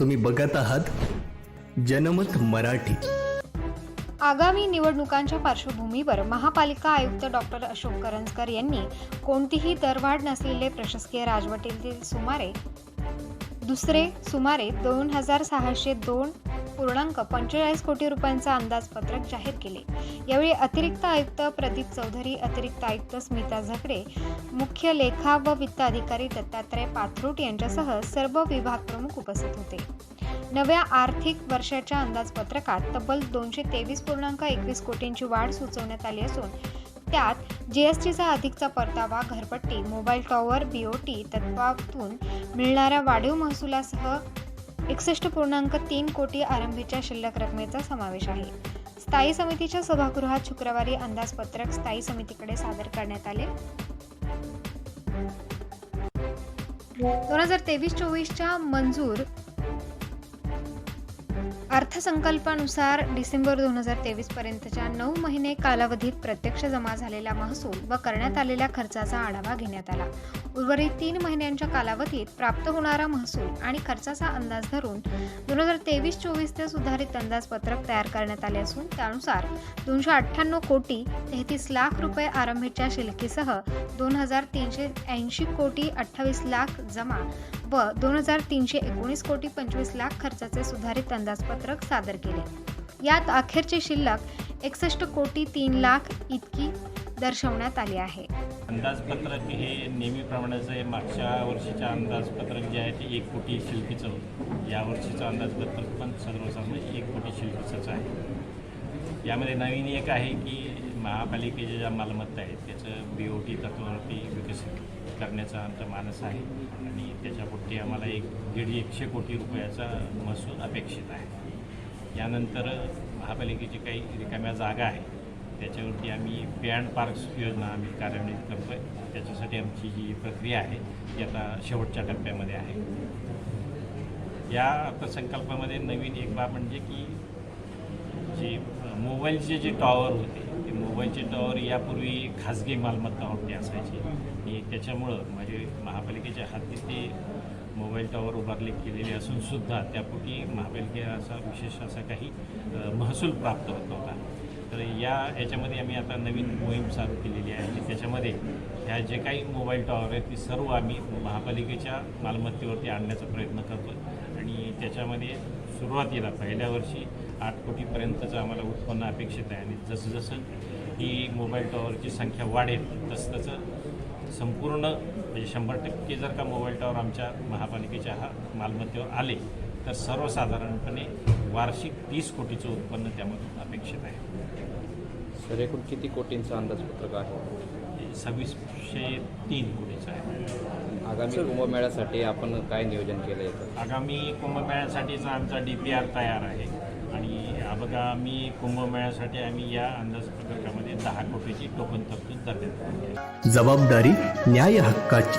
तुम्ही बघत आहात जनमत मराठी. आगामी निवडणुकांच्या पार्श्वभूमीवर महापालिका आयुक्त डॉक्टर अशोक करंजकर यांनी कोणतीही दरवाढ नसलेले प्रशासकीय राजवटीतील सुमारे दुसरे सुमारे दोन हजार सहाशे दोन पूर्णांक पंचेचाळीस कोटी रुपयांचं अंदाजपत्रक जाहीर केले. यावेळी अतिरिक्त आयुक्त प्रदीप चौधरी अतिरिक्त आयुक्त स्मिता झकडे मुख्य लेखा व वित्त अधिकारी दत्तात्रय पाथरुट यांच्यासह सर्व विभाग प्रमुख उपस्थित होते. नव्या आर्थिक वर्षाच्या अंदाजपत्रकात तब्बल दोनशे तेवीस पूर्णांक एकवीस कोटींची वाढ सुचवण्यात आली असून त्यात जीएसटीचा अधिकचा परतावा घरपट्टी मोबाईल टॉवर बीओटी तत्वातून मिळणाऱ्या वाढीव महसुलासह एकसष्ट पूर्णांक तीन कोटी आरंभीच्या शिल्लक रकमेचा समावेश आहे. स्थायी समितीच्या सभागृहात शुक्रवारी अंदाजपत्रक स्थायी समितीकडे सादर करण्यात आले. दोन हजार तेवीस चोवीसच्या मंजूर अर्थसंकल्पानुसार डिसेंबर दोन हजार तेवीस पर्यंतच्या नऊ महिने कालावधीत प्रत्यक्ष जमा झालेला महसूल व करण्यात आलेल्या खर्चाचा आढावा घेण्यात आला. उर्वरित तीन महिन्यांच्या कालावधीत प्राप्त होणारा महसूल आणि खर्चाचा अंदाज धरून दोन हजार तेवीस चोवीसचे सुधारित अंदाजपत्रक तयार करण्यात आले असून त्यानुसार दोनशे अठ्ठ्याण्णव कोटी तेहतीस लाख रुपये आरंभीच्या शिल्लकीसह दोन हजार तीनशे ऐंशी कोटी अठ्ठावीस लाख जमा व दोन हजार तीनशे एकोणीस कोटी पंचवीस लाख खर्चाचे सुधारित अंदाजपत्रक सादर केले. यात अखेरची शिल्लक एकसष्ट कोटी तीन लाख इतकी दर्शवण्यात आली आहे. अंदाजपत्रक हे नेहमीप्रमाणेच आहे मागच्या वर्षीच्या अंदाजपत्रक जे आहे ते एक कोटी शिल्पीचं होतं. या वर्षीचं अंदाजपत्रक पण सर्वसाधारण एक कोटी शिल्पीचंच आहे. यामध्ये नवीन एक आहे की महापालिकेच्या ज्या मालमत्ता आहेत त्याचं बी ओ टी तत्वावरती विकसित करण्याचा आमचा मानस आहे आणि त्याच्यापुढे आम्हाला एक दीड एकशे कोटी रुपयाचा महसूल अपेक्षित आहे. यानंतर महापालिकेची काही रिकाम्या जागा आहे त्याच्यावरती आम्ही पे अँड पार्क्स योजना आम्ही कार्यान्वित करतो आहे त्याच्यासाठी आमची जी प्रक्रिया आहे ती आता शेवटच्या टप्प्यामध्ये आहे. या अर्थसंकल्पामध्ये नवीन एक बाब म्हणजे की जे मोबाईलचे जे टॉवर होते ते मोबाईलचे टॉवर यापूर्वी खाजगी मालमत्ता होती असायची. आणि त्याच्यामुळं म्हणजे महापालिकेच्या हाती ते मोबाईल टॉवर उभारले गेलेले असूनसुद्धा त्यापोटी महापालिकेला असा विशेष असा काही महसूल प्राप्त होत नव्हता तर या याच्यामध्ये आम्ही आता नवीन मोहीम चालू केलेली आहे. आणि त्याच्यामध्ये ह्या जे काही मोबाईल टॉवर आहेत ती सर्व आम्ही महापालिकेच्या मालमत्तेवरती आणण्याचा प्रयत्न करतो आणि त्याच्यामध्ये सुरुवातीला पहिल्या वर्षी आठ कोटीपर्यंतचं आम्हाला उत्पन्न अपेक्षित आहे. आणि जसंजसं ही मोबाईल टॉवरची संख्या वाढेल तसं तसं संपूर्ण म्हणजे शंभर टक्के जर का मोबाईल टॉवर आमच्या महापालिकेच्या हा मालमत्तेवर आले तर सर्वसाधारणपणे वार्षिक तीस कोटीचं उत्पन्न त्यामधून अपेक्षित आहे. सर एकूण किती कोटींचं अंदाजपत्रक आहे? सव्वीसशे तीन कोटीचं आहे. आगामी कुंभमेळ्यासाठी आपण काय नियोजन केलं आहे आगामी कुंभमेळ्यासाठीचा आमचा डी पी आर तयार आहे. आणि आगामी कुंभमेळ्यासाठी आम्ही या अंदाजपत्रकामध्ये दहा कोटीची टोकन तरतूद करण्यात जबाबदारी न्याय हक्काची.